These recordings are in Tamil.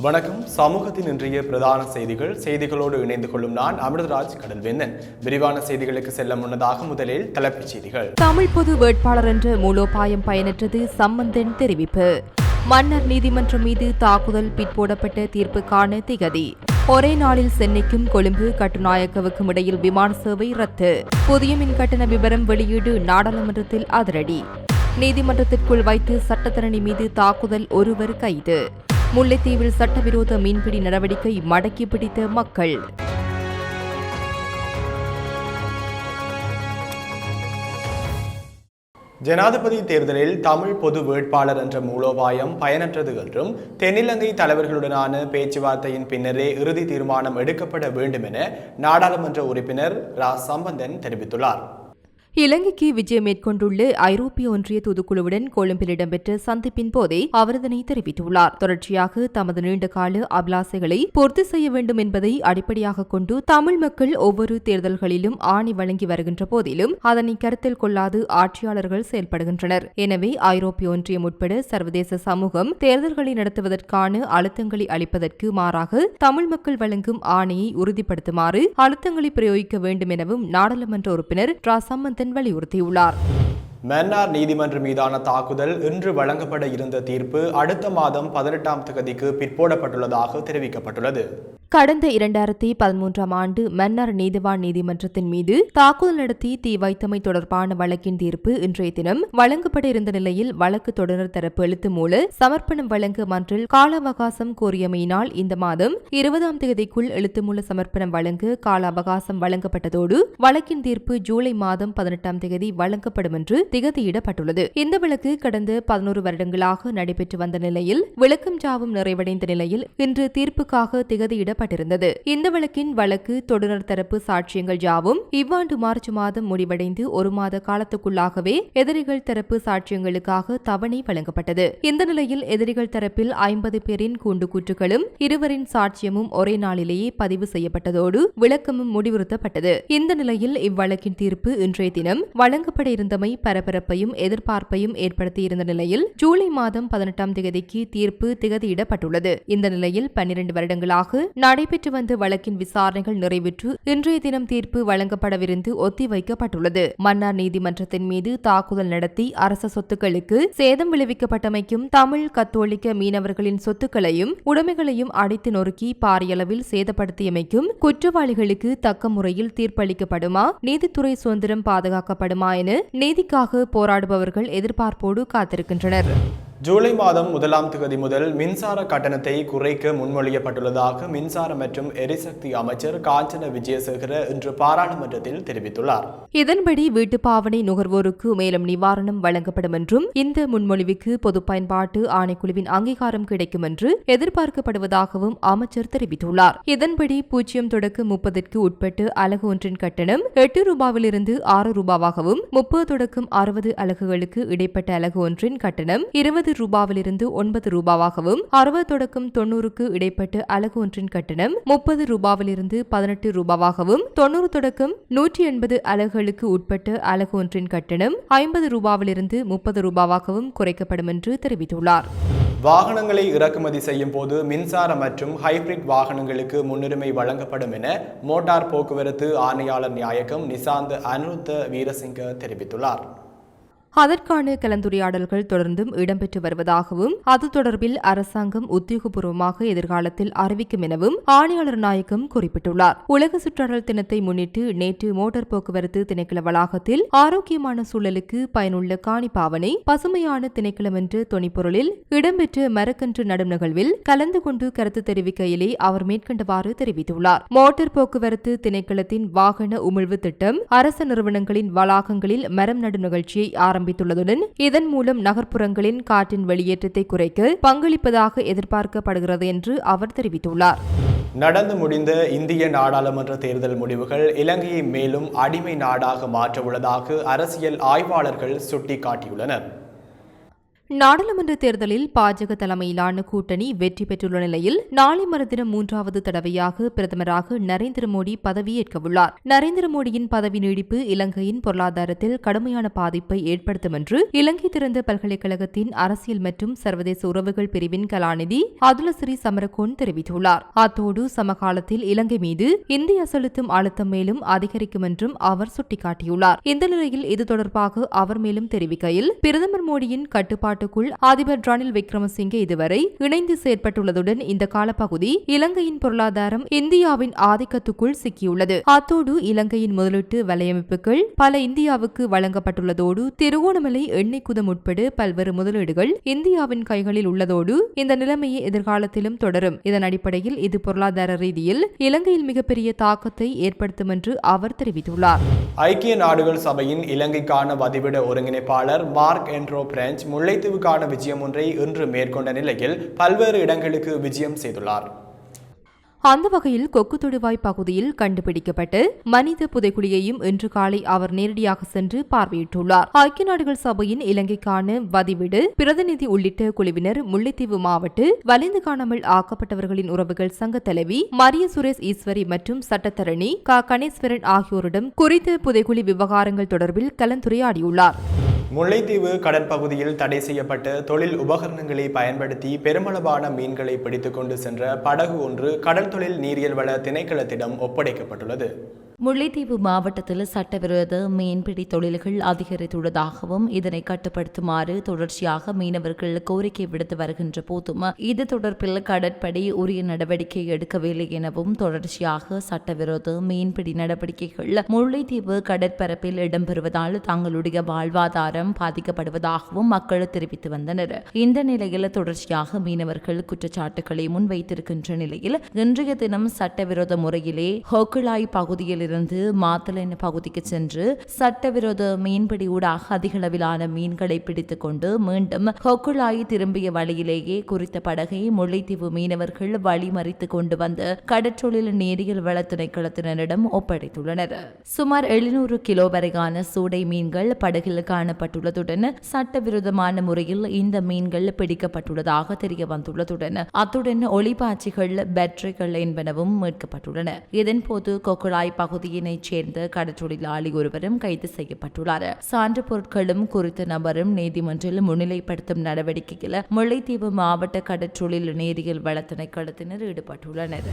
வணக்கம். சமூகத்தின் இன்றைய பிரதான செய்திகள். செய்திகளோடு இணைந்து கொள்ளும் நான் அமிர்தராஜ் கடல்வேந்தன். விரிவான செய்திகளுக்கு செல்ல முன்னதாக முதலில் தலைப்புச் செய்திகள். தமிழ் பொது வேட்பாளர் என்ற மூலோபாயம் பயனற்றது சம்பந்தன் தெரிவிப்பு. மன்னர் நீதிமன்றம் மீது தாக்குதல் பிற்போடப்பட்ட தீர்ப்புக்கான திகதி. ஒரே நாளில் சென்னைக்கும் கொழும்பு கட்டுநாயக்கவுக்கும் இடையில் விமான சேவை ரத்து. புதிய மின் கட்டண விவரம் வெளியீடு நாடாளுமன்றத்தில் அதிரடி. நீதிமன்றத்திற்குள் வைத்து சட்டத்தரணி மீது தாக்குதல் ஒருவர் கைது. முல்லைத்தீவில் சட்டவிரோத மீன்பிடி நடவடிக்கை மடக்கி பிடித்த மக்கள். ஜனாதிபதி தேர்தலில் தமிழ் பொது வேட்பாளர் என்ற மூலோபாயம் பயனற்றது என்றும் தென்னிலங்கை தலைவர்களுடனான பேச்சுவார்த்தையின் பின்னரே இறுதி தீர்மானம் எடுக்கப்பட வேண்டும் என நாடாளுமன்ற உறுப்பினர் ரா. சம்பந்தன் தெரிவித்துள்ளார். இலங்கைக்கு விஜயம் மேற்கொண்டுள்ள ஐரோப்பிய ஒன்றிய தூதுக்குழுவுடன் கொழும்பில் இடம்பெற்ற சந்திப்பின் போதே அவர் இதனை தெரிவித்துள்ளார். தொடர்ச்சியாக தமது நீண்டகால அபிலாசைகளை பூர்த்தி செய்ய வேண்டும் என்பதை அடிப்படையாக கொண்டு தமிழ் மக்கள் ஒவ்வொரு தேர்தல்களிலும் ஆணை வழங்கி வருகின்ற போதிலும் அதனை கருத்தில் கொள்ளாது ஆட்சியாளர்கள் செயல்படுகின்றனர். எனவே ஐரோப்பிய ஒன்றியம் உட்பட சர்வதேச சமூகம் தேர்தல்களை நடத்துவதற்கான அழுத்தங்களை அளிப்பதற்கு மாறாக தமிழ் மக்கள் வழங்கும் ஆணையை உறுதிப்படுத்துமாறு அழுத்தங்களை பிரயோகிக்க வேண்டும் எனவும் நாடாளுமன்ற உறுப்பினர் ரா சம்பந்தன் வலியுறுத்தியுள்ளார். மன்னார் நீதிமன்றம் மீதான தாக்குதல் இன்று வழங்கப்பட இருந்த தீர்ப்பு அடுத்த மாதம் பதினெட்டாம் தேதிக்கு பிற்போடப்பட்டுள்ளதாக தெரிவிக்கப்பட்டுள்ளது. கடந்த இரண்டாயிரத்தி பதிமூன்றாம் ஆண்டு மன்னார் நீதிவான் நீதிமன்றத்தின் மீது தாக்குதல் நடத்தி தீ வைத்தமை தொடர்பான வழக்கின் தீர்ப்பு இன்றைய தினம் வழங்கப்பட இருந்த நிலையில் வழக்கு தொடர் தரப்பு எழுத்து மூல சமர்ப்பணம் வழங்க மன்றில் கால அவகாசம் கோரியமையினால் இந்த மாதம் இருபதாம் தேதிக்குள் எழுத்து மூல சமர்ப்பணம் வழங்க கால அவகாசம் வழங்கப்பட்டதோடு வழக்கின் தீர்ப்பு ஜூலை மாதம் பதினெட்டாம் தேதி வழங்கப்படும் என்று திகதியிடப்பட்டுள்ளது. இந்த வழக்கு கடந்த பதினோரு வருடங்களாக நடைபெற்று வந்த நிலையில் விளக்கம் ஜாவும் நிறைவடைந்த நிலையில் இன்று தீர்ப்புக்காக திகதியிடப்பட்டிருந்தது. இந்த வழக்கின் வழக்கு தொடுநர் தரப்பு சாட்சியங்கள் யாவும் இவ்வாண்டு மார்ச் மாதம் முடிவடைந்து ஒரு மாத காலத்துக்குள்ளாகவே எதிரிகள் தரப்பு சாட்சியங்களுக்காக தவணை வழங்கப்பட்டது. இந்த நிலையில் எதிரிகள் தரப்பில் ஐம்பது பேரின் கூண்டு கூற்றுகளும் இருவரின் சாட்சியமும் ஒரே நாளிலேயே பதிவு செய்யப்பட்டதோடு விளக்கமும் முடிவுறுத்தப்பட்டது. இந்த நிலையில் இவ்வழக்கின் தீர்ப்பு இன்றைய தினம் வழங்கப்பட இருந்தமை பரபரப்பையும் எதிர்பார்ப்பையும் ஏற்படுத்தியிருந்த நிலையில் ஜூலை மாதம் பதினெட்டாம் தேதிக்கு தீர்ப்பு திகதியிடப்பட்டுள்ளது. இந்த நிலையில் பன்னிரண்டு வருடங்களாக நடைபெற்று வந்த வழக்கின் விசாரணைகள் நிறைவேற்று இன்றைய தினம் தீர்ப்பு வழங்கப்படவிருந்து ஒத்திவைக்கப்பட்டுள்ளது. மன்னார் நீதிமன்றத்தின் மீது தாக்குதல் நடத்தி அரச சொத்துக்களுக்கு சேதம் விளைவிக்கப்பட்டமைக்கும் தமிழ் கத்தோலிக்க மீனவர்களின் சொத்துக்களையும் உடைமைகளையும் அடித்து நொறுக்கி பாரியளவில் சேதப்படுத்தியமைக்கும் குற்றவாளிகளுக்கு தக்க முறையில் தீர்ப்பளிக்கப்படுமா? நீதித்துறை சுதந்திரம் பாதுகாக்கப்படுமா என நீதிக்காக போராடுபவர்கள் எதிர்பார்ப்போடு காத்திருக்கின்றனர். ஜூலை மாதம் முதலாம் தேதி முதல் மின்சார கட்டணத்தை குறைக்க முன்மொழியப்பட்டுள்ளதாக மின்சார மற்றும் எரிசக்தி அமைச்சர் காஞ்சன விஜயசேகர இன்று பாராளுமன்றத்தில் தெரிவித்துள்ளார். இதன்படி வீட்டு பாவனை நுகர்வோருக்கு மேலும் நிவாரணம் வழங்கப்படும் என்றும் இந்த முன்மொழிவுக்கு பொது பயன்பாட்டு ஆணைக்குழுவின் அங்கீகாரம் கிடைக்கும் என்று எதிர்பார்க்கப்படுவதாகவும் அமைச்சர் தெரிவித்துள்ளார். இதன்படி பூஜ்ஜியம் தொடக்க முப்பதற்கு உட்பட்டு அலகு ஒன்றின் கட்டணம் எட்டு ரூபாவிலிருந்து ஆறு ரூபாவாகவும் முப்பது தொடக்கம் அறுபது அலகுகளுக்கு இடைப்பட்ட அலகு ஒன்றின் கட்டணம் இருபது ரூபாவிலிருந்து ஒன்பது ரூபாவாகவும் அறுபது தொடக்கம் தொன்னூறுக்கு இடைப்பட்ட அலகு ஒன்றின் கட்டணம் முப்பது ரூபாவிலிருந்து பதினெட்டு ரூபாவாகவும் தொன்னூறு தொடக்கம் நூற்றி எண்பது அலகுகளுக்கு உட்பட்ட அலகு ஒன்றின் கட்டணம் ஐம்பது ரூபாவிலிருந்து முப்பது ரூபாவாகவும் குறைக்கப்படும் என்று தெரிவித்துள்ளார். வாகனங்களை இறக்குமதி செய்யும் போது மின்சார மற்றும் ஹைபிரிட் வாகனங்களுக்கு முன்னுரிமை வழங்கப்படும் என மோட்டார் போக்குவரத்து ஆணையாளர் நியாயகம் நிசாந்த அனுருத்த வீரசிங்க தெரிவித்துள்ளார். அதற்கான கலந்துரையாடல்கள் தொடர்ந்தும் இடம்பெற்று வருவதாகவும் அது தொடர்பில் அரசாங்கம் உத்தியோகபூர்வமாக எதிர்காலத்தில் அறிவிக்கும் எனவும் ஆணையாளர் நாயகம் குறிப்பிட்டுள்ளார். உலக சுற்றாடல் தினத்தை முன்னிட்டு நேற்று மோட்டார் போக்குவரத்து திணைக்கள வளாகத்தில் ஆரோக்கியமான சூழலுக்கு பயனுள்ள காணி பாவனை பசுமையான திணைக்களம் என்ற தொனிப்பொருளில் இடம்பெற்ற மரக்கன்று நடும் நிகழ்வில் கலந்து கொண்டு கருத்து தெரிவிக்கையிலே அவர் மேற்கண்டவாறு தெரிவித்துள்ளார். மோட்டார் போக்குவரத்து திணைக்களத்தின் வாகன உமிழ்வு திட்டம் அரச நிறுவனங்களின் வளாகங்களில் மரம் நடும் நிகழ்ச்சியை ஆரம்பித்துள்ளதுடன் இதன் மூலம் நகர்ப்புறங்களின் காற்றின் வெளியேற்றத்தை குறைக்க பங்களிப்பதாக எதிர்பார்க்கப்படுகிறது என்று அவர் தெரிவித்துள்ளார். நடந்து முடிந்த இந்திய நாடாளுமன்ற தேர்தல் முடிவுகள் இலங்கையை மேலும் அடிமை நாடாக மாற்ற உள்ளதாக அரசியல் ஆய்வாளர்கள் சுட்டிக்காட்டியுள்ளனர். நாடாளுமன்ற தேர்தலில் பாஜக தலைமையிலான கூட்டணி வெற்றி பெற்றுள்ள நிலையில் நாளை மறுதினம் மூன்றாவது தடவையாக பிரதமராக நரேந்திர மோடி பதவியேற்கவுள்ளார். நரேந்திர மோடியின் பதவி நீடிப்பு இலங்கையின் பொருளாதாரத்தில் கடுமையான பாதிப்பை ஏற்படுத்தும் என்று இலங்கை திறந்த பல்கலைக்கழகத்தின் அரசியல் மற்றும் சர்வதேச உறவுகள் பிரிவின் கலாநிதி அதுலசிறி சமரகோன் தெரிவித்துள்ளார். அத்தோடு சமகாலத்தில் இலங்கை மீது இந்தியா செலுத்தும் அழுத்தம் மேலும் அதிகரிக்கும் என்றும் அவர் சுட்டிக்காட்டியுள்ளார். இந்த நிலையில் இது தொடர்பாக அவர் மேலும் தெரிவிக்கையில் பிரதமர் மோடியின் கட்டுப்பாட்டுக்குள் அதிபர் ரணில் விக்ரமசிங்கே இதுவரை இணைந்து செயற்பட்டுள்ளதுடன் இந்த காலப்பகுதி இலங்கையின் பொருளாதாரம் இந்தியாவின் ஆதிக்கத்துக்குள் சிக்கியுள்ளது. அத்தோடு இலங்கையின் முதலீட்டு வலையமைப்புகள் பல இந்தியாவுக்கு வழங்கப்பட்டுள்ளதோடு திருகோணமலை எண்ணெய் குதம் உட்பட பல்வேறு முதலீடுகள் இந்தியாவின் கைகளில் உள்ளதோடு இந்த நிலைமையை எதிர்காலத்திலும் தொடரும். இதன் அடிப்படையில் இது பொருளாதார ரீதியில் இலங்கையில் மிகப்பெரிய தாக்கத்தை ஏற்படுத்தும் என்று அவர் தெரிவித்துள்ளார். ஐக்கிய நாடுகள் சபையின் இலங்கைக்கான வதிவிட ஒருங்கிணைப்பாளர் மார்க் என்ட்ரோ பிரெஞ்ச் முல்லைத்தீவுக்கான விஜயம் ஒன்றை இன்று மேற்கொண்ட நிலையில் பல்வேறு இடங்களுக்கு விஜயம் செய்துள்ளார். அந்த வகையில் கொக்கு தொடுவாய் பகுதியில் கண்டுபிடிக்கப்பட்டு மனித புதைக்குழியையும் இன்று காலை அவர் நேரடியாக சென்று பார்வையிட்டுள்ளார். ஐக்கிய நாடுகள் சபையின் இலங்கைக்கான வதிவிடு பிரதிநிதி உள்ளிட்ட குழுவினர் முல்லைத்தீவு மாவட்ட வலிந்து காணாமல் ஆக்கப்பட்டவர்களின் உறவுகள் சங்க தலைவி மரிய சுரேஷ் ஈஸ்வரி மற்றும் சட்டத்தரணி க. கணேஸ்வரன் ஆகியோரிடம் குறித்த புதைக்குழி விவகாரங்கள் தொடர்பில் கலந்துரையாடியுள்ளார். முல்லைத்தீவு கடற்பகுதியில் தடை செய்யப்பட்ட தொழில் உபகரணங்களை பயன்படுத்தி பெருமளவான மீன்களை பிடித்துக்கொண்டு சென்ற படகு ஒன்று கடல் தொழில் நீரியல் வள திணைக்களத்திடம் ஒப்படைக்கப்பட்டுள்ளது. முல்லைத்தீவு மாவட்டத்தில் சட்டவிரோத மீன்பிடி தொழில்கள் அதிகரித்துள்ளதாகவும் இதனை கட்டுப்படுத்துமாறு தொடர்ச்சியாக மீனவர்கள் கோரிக்கை விடுத்து வருகின்ற போதும் இது தொடர்பில் கடற்படை உரிய நடவடிக்கை எடுக்கவில்லை எனவும் தொடர்ச்சியாக சட்டவிரோத மீன்பிடி நடவடிக்கைகள் முல்லைத்தீவு கடற்பரப்பில் இடம்பெறுவதால் தங்களுடைய வாழ்வாதாரம் பாதிக்கப்படுவதாகவும் மக்கள் தெரிவித்து வந்தனர். இந்த நிலையில் தொடர்ச்சியாக மீனவர்கள் குற்றச்சாட்டுகளை முன்வைத்திருக்கின்ற நிலையில் இன்றைய தினம் சட்டவிரோத முறையிலே ஹோக்குழாய் பகுதியில் இருந்து மாத்தலன் பகுதிக்கு சென்று சட்டவிரோத மீன்பிடி ஊடாக அதிக அளவிலான மீன்களை பிடித்துக் கொண்டு மீண்டும் கொக்குழாய் திரும்பிய வழியிலேயே குறித்த படகை முல்லைத்தீவு மீனவர்கள் வழிமறித்து கொண்டு வந்து கடற்றொழில் நேரியல் வள திணைக்களத்தினரிடம் ஒப்படைத்துள்ளனர். சுமார் எழுநூறு கிலோ வரையான சூடை மீன்கள் படகில் காணப்பட்டுள்ளதுடன் சட்டவிரோதமான முறையில் இந்த மீன்கள் பிடிக்கப்பட்டுள்ளதாக தெரிய வந்துள்ளதுடன் அத்துடன் ஒளிபாய்ச்சிகள் பேட்டரிகள் என்பனவும் மீட்கப்பட்டுள்ளன. இதன்போது கொக்குழாய் பகுதியினைச் சேர்ந்த கடற்றொழிலாளி ஒருவரும் கைது செய்யப்பட்டுள்ளார். சான்று பொருட்களும் குறித்த நபரும் நீதிமன்றில் முன்னிலைப்படுத்தும் நடவடிக்கையில் முல்லைத்தீவு மாவட்ட கடற்றொழில் நேரியல் வள திணைக்களத்தினர் ஈடுபட்டுள்ளனர்.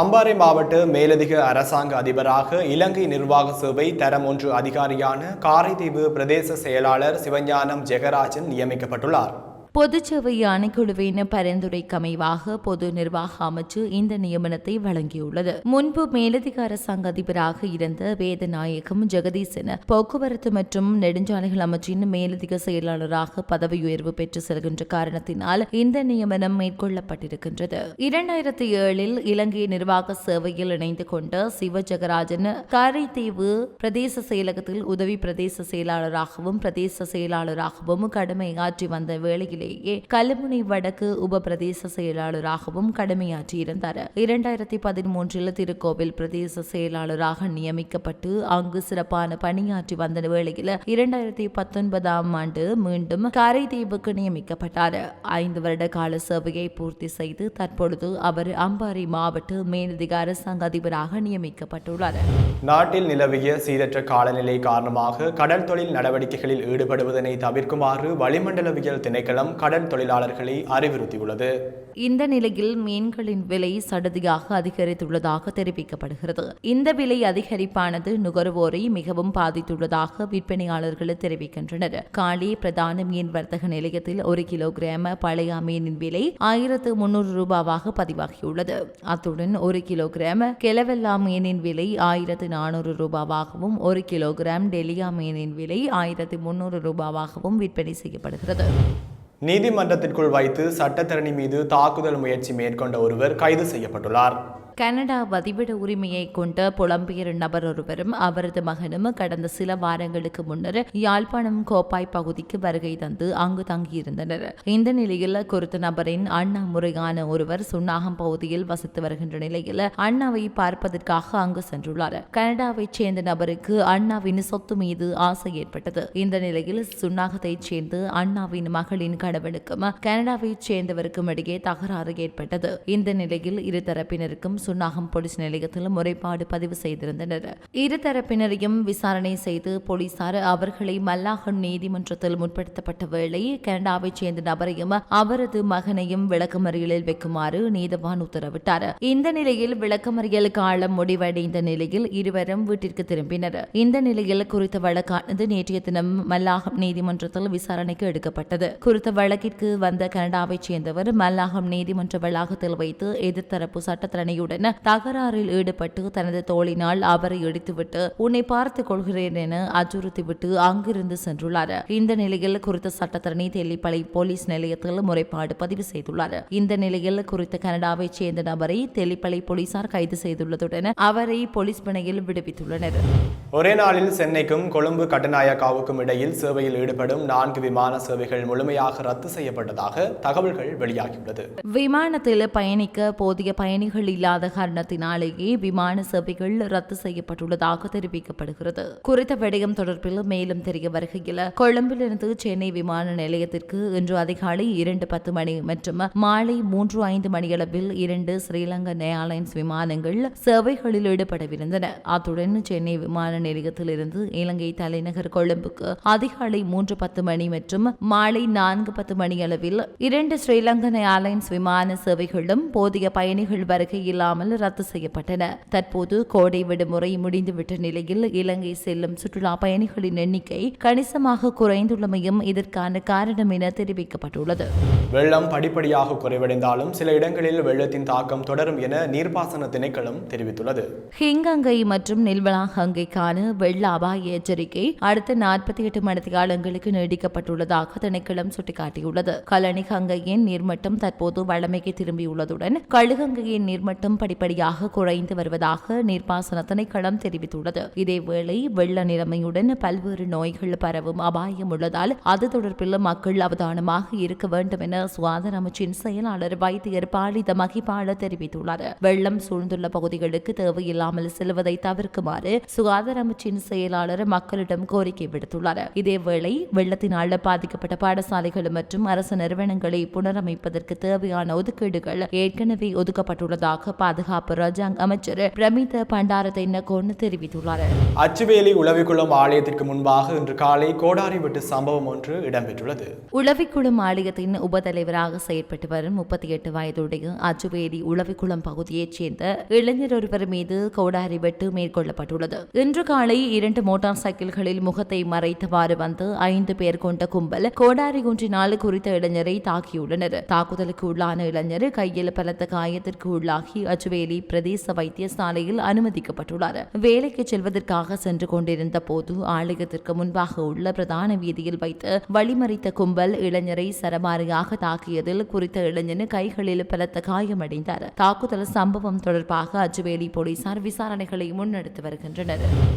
அம்பாறை மாவட்ட மேலதிக அரசாங்க அதிபராக இலங்கை நிர்வாக சேவை தரம் ஒன்று அதிகாரியான காரைதீவு பிரதேச செயலாளர் சிவஞானம் ஜெகராஜன் நியமிக்கப்பட்டுள்ளார். பொதுச்சேவை ஆணைக்குழுவின் பரிந்துரைக்கமைவாக பொது நிர்வாக அமைச்சு இந்த நியமனத்தை வழங்கியுள்ளது. முன்பு மேலதிகார சங்க அதிபராக இருந்த வேதநாயகம் ஜெகதீசன் போக்குவரத்து மற்றும் நெடுஞ்சாலைகள் அமைச்சின் மேலதிக செயலாளராக பதவி உயர்வு பெற்று செல்கின்ற காரணத்தினால் இந்த நியமனம் மேற்கொள்ளப்பட்டிருக்கின்றது. இரண்டாயிரத்தி ஏழில் இலங்கை நிர்வாக சேவையில் இணைந்து கொண்ட சிவ ஜெகராஜன் காரைத்தீவு பிரதேச செயலகத்தில் உதவி பிரதேச செயலாளராகவும் பிரதேச செயலாளராகவும் கடமையாற்றி வந்த நிலையிலேயே கல்முனை வடக்கு உப பிரதேச செயலாளராகவும் கடமையாற்றியிருந்தார். இரண்டாயிரத்தி பதிமூன்றில் திருக்கோவில் பிரதேச செயலாளராக நியமிக்கப்பட்டு அங்கு சிறப்பான பணியாற்றி வந்த வேளையில் இரண்டாயிரத்தி பத்தொன்பதாம் ஆண்டு மீண்டும் கரைதீவுக்கு நியமிக்கப்பட்டார். ஐந்து வருட கால சேவையை பூர்த்தி செய்து தற்பொழுது அவர் அம்பாறை மாவட்ட மேலதிகார சங்க அதிபராக நியமிக்கப்பட்டுள்ளார். நாட்டில் நிலவிய சீரற்ற காலநிலை காரணமாக கடல் தொழில் நடவடிக்கைகளில் ஈடுபடுவதனை தவிர்க்குமாறு வளிமண்டலவியல் திணைக்களம் கடல் தொழிலாளர்களை அறிவுறுத்தியுள்ளது. இந்த நிலையில் மீன்களின் விலை சடதியாக அதிகரித்துள்ளதாக தெரிவிக்கப்படுகிறது. இந்த விலை அதிகரிப்பானது நுகர்வோரை மிகவும் பாதித்துள்ளதாக விற்பனையாளர்கள் தெரிவிக்கின்றனர். காலி பிரதான மீன் வர்த்தக நிலையத்தில் ஒரு கிலோகிராம் பழைய மீனின் விலை ஆயிரத்து முன்னூறு ரூபாவாக பதிவாகியுள்ளது. அத்துடன் ஒரு கிலோகிராம் கெலவெல்லா மீனின் விலை ஆயிரத்து நானூறு ரூபாவாகவும் ஒரு கிலோகிராம் டெலியா மீனின் விலை ஆயிரத்து முன்னூறு ரூபாவாகவும் விற்பனை செய்யப்படுகிறது. நீதிமன்றத்திற்குள் வைத்து சட்டத்தரணி மீது தாக்குதல் முயற்சி மேற்கொண்ட ஒருவர் கைது செய்யப்பட்டுள்ளார். கனடா வதிவிட உரிமையை கொண்ட புலம்பெயர் நபர் ஒருவரும் அவரது மகனும் கடந்த சில வாரங்களுக்கு முன்னர் யாழ்ப்பாணம் கோப்பாய் பகுதிக்கு வருகை தந்து அங்கு தங்கியிருந்தனர். இந்த நிலையில் குறித்த நபரின் அண்ணா முறையான ஒருவர் சுன்னாகம் பகுதியில் வசித்து வருகின்ற நிலையில் அண்ணாவை பார்ப்பதற்காக அங்கு சென்றுள்ளார். கனடாவைச் சேர்ந்த நபருக்கு அண்ணாவின் சொத்து மீது ஆசை ஏற்பட்டது. இந்த நிலையில் சுன்னாகத்தைச் சேர்ந்து அண்ணாவின் மகளின் கணவனுக்கும் கனடாவைச் சேர்ந்தவருக்கும் இடையே தகராறு ஏற்பட்டது. இந்த நிலையில் இரு தரப்பினருக்கும் சுன்னாகம் போலீஸ் நிலையத்தில் முறைப்பாடு பதிவு செய்திருந்தனர். இருதரப்பினரையும் விசாரணை செய்து போலீசார் அவர்களை மல்லாகன் நீதிமன்றத்தில் முற்படுத்தப்பட்ட வேளை கனடாவைச் சேர்ந்த நபரையும் அவரது மகனையும் விளக்கமறியலில் வைக்குமாறு நீதவான் உத்தரவிட்டார். இந்த நிலையில் விளக்கமறியல் காலம் முடிவடைந்த நிலையில் இருவரும் வீட்டிற்கு திரும்பினர். இந்த நிலையில் குறித்த வழக்கானது நேற்றைய தினம் மல்லாகம் நீதிமன்றத்தில் விசாரணைக்கு எடுக்கப்பட்டது. குறித்த வழக்கிற்கு வந்த கனடாவைச் சேர்ந்தவர் மல்லாகம் நீதிமன்ற வளாகத்தில் வைத்து எதிர்த்தரப்பு சட்டத்தரணியுடன் தகராறில் ஈடுபட்டு தனது தோளினால் அவரை இடித்துவிட்டு உன்னை பார்த்துக் கொள்கிறேன் என அச்சுறுத்திவிட்டு அங்கிருந்து சென்றுள்ளார். இந்த நிலையில் குறித்த சட்டத்தரணி தெல்லிப்பளை போலீஸ் நிலையத்தில் முறைப்பாடு பதிவு செய்துள்ளார். இந்த நிலையில் குறித்த கனடாவைச் சேர்ந்த நபரை தெல்லிப்பளை போலீசார் கைது செய்துள்ளதுடன் அவரை போலீஸ் பிணையில் விடுவித்துள்ளனர். ஒரே நாளில் சென்னைக்கும் கொழும்பு கட்டுநாயக்காவுக்கும் இடையில் சேவையில் ஈடுபடும் நான்கு விமான சேவைகள் முழுமையாக ரத்து செய்யப்பட்டதாக தகவல்கள் வெளியாகியுள்ளது. விமானத்தில் பயணிக்க போதிய பயணிகள் இல்லாத காரணத்தினாலேயே விமான சேவைகள் ரத்து செய்யப்பட்டுள்ளதாக தெரிவிக்கப்படுகிறது. குறித்த விடயம் தொடர்பில் மேலும் தெரிய வருகையில் கொழும்பிலிருந்து சென்னை விமான நிலையத்திற்கு இன்று அதிகாலை இரண்டு பத்து மணி மற்றும் மாலை மூன்று ஐந்து மணியளவில் இரண்டு ஸ்ரீலங்கன் ஏர்லைன்ஸ் விமானங்கள் சேவைகளில் ஈடுபடவிருந்தன. அத்துடன் சென்னை விமான நிலையத்திலிருந்து இலங்கை தலைநகர் கொழும்புக்கு அதிகாலை மூன்று பத்து மணி மற்றும் மாலை நான்கு பத்து மணி அளவில் இரண்டு ஸ்ரீலங்கன் ஏர்லைன்ஸ் விமான சேவைகளும் போதிய பயணிகள் வருகை இல்லாமல் ரத்து செய்யப்பட்டன. தற்போது கோடை விடுமுறை முடிந்துவிட்ட நிலையில் இலங்கை செல்லும் சுற்றுலா பயணிகளின் எண்ணிக்கை கணிசமாக குறைந்துள்ளமையும் இதற்கான காரணம் என தெரிவிக்கப்பட்டுள்ளது. வெள்ளம் படிப்படியாக குறைவடைந்தாலும் சில இடங்களில் வெள்ளத்தின் தாக்கம் தொடரும் என நீர்ப்பாசன திணைக்களம் தெரிவித்துள்ளது. ஹிங்கங்கை மற்றும் நில்வலாங்கங்கைக்கான வெள்ள அபாய எச்சரிக்கை அடுத்த நாற்பத்தி எட்டு மணித்தியாலங்களுக்கு நீடிக்கப்பட்டுள்ளதாக திணைக்களம் சுட்டிக்காட்டியுள்ளது. கலனி கங்கையின் நீர்மட்டம் தற்போது வளமைக்கு திரும்பியுள்ளதுடன் கழுகங்கையின் நீர்மட்டம் படிப்படியாக குறைந்து வருவதாக நீர்ப்பாசன திணைக்களம் தெரிவித்துள்ளது. இதேவேளை வெள்ள நிலைமையுடன் பல்வேறு நோய்கள் பரவும் அபாயம் உள்ளதால் அது தொடர்பில் மக்கள் அவதானமாக இருக்க வேண்டும் என சுகாதார அமைச்சின் செயலாளர் வைத்தியர் பாலித மகிபால தெரிவித்துள்ளார். வெள்ளம் சூழ்ந்துள்ள பகுதிகளுக்கு தேவையில்லாமல் செல்வதை தவிர்க்குமாறு சுகாதார அமைச்சின் செயலாளர் மக்களிடம் கோரிக்கை விடுத்துள்ளார். இதேவேளை வெள்ளத்தினால் பாதிக்கப்பட்ட பாடசாலைகள் மற்றும் அரசு நிறுவனங்களை புனரமைப்பதற்கு தேவையான ஒதுக்கீடுகள் ஏற்கனவே ஒதுக்கப்பட்டுள்ளதாக பாதுகாப்பு ராஜாங்க அமைச்சர் பிரமித பண்டாரத்தை தெரிவித்துள்ளார். அச்சுவேலி உளவிக்குளம் ஆலயத்திற்கு முன்பாக இன்று காலை கோடாரி வெட்டு சம்பவம் ஒன்று இடம்பெற்றுள்ளது. உளவிக்குளம் ஆலயத்தின் உபதலைவராக செயற்பட்டு வரும் முப்பத்தி எட்டு வயதுடைய அச்சுவேலி உளவிக்குளம் பகுதியைச் சேர்ந்த இளைஞர் ஒருவர் மீது கோடாரி வெட்டு மேற்கொள்ளப்பட்டுள்ளது. இன்று காலை இரண்டு மோட்டார் சைக்கிள்களில் முகத்தை மறைத்தவாறு வந்து ஐந்து பேர் கொண்ட கும்பல் கோடாரி குன்றினால் குறித்த இளைஞரை தாக்கியுள்ளனர். தாக்குதலுக்கு உள்ளான இளைஞர் கையில் பலத்த காயத்திற்கு உள்ளாகி அச்சுவேலி பிரதேச வைத்தியசாலையில் அனுமதிக்கப்பட்டுள்ளார். வேலைக்கு செல்வதற்காக சென்று கொண்டிருந்த போது ஆலயத்திற்கு முன்பாக உள்ள பிரதான வீதியில் வைத்து வழிமறித்த கும்பல் இளைஞரை சரமாரியாக தாக்கியதில் குறித்த இளைஞன் கைகளில் பலத்த காயமடைந்தார். தாக்குதல் சம்பவம் தொடர்பாக அச்சுவேலி போலீசார் விசாரணைகளை முன்னெடுத்து வருகின்றனர்.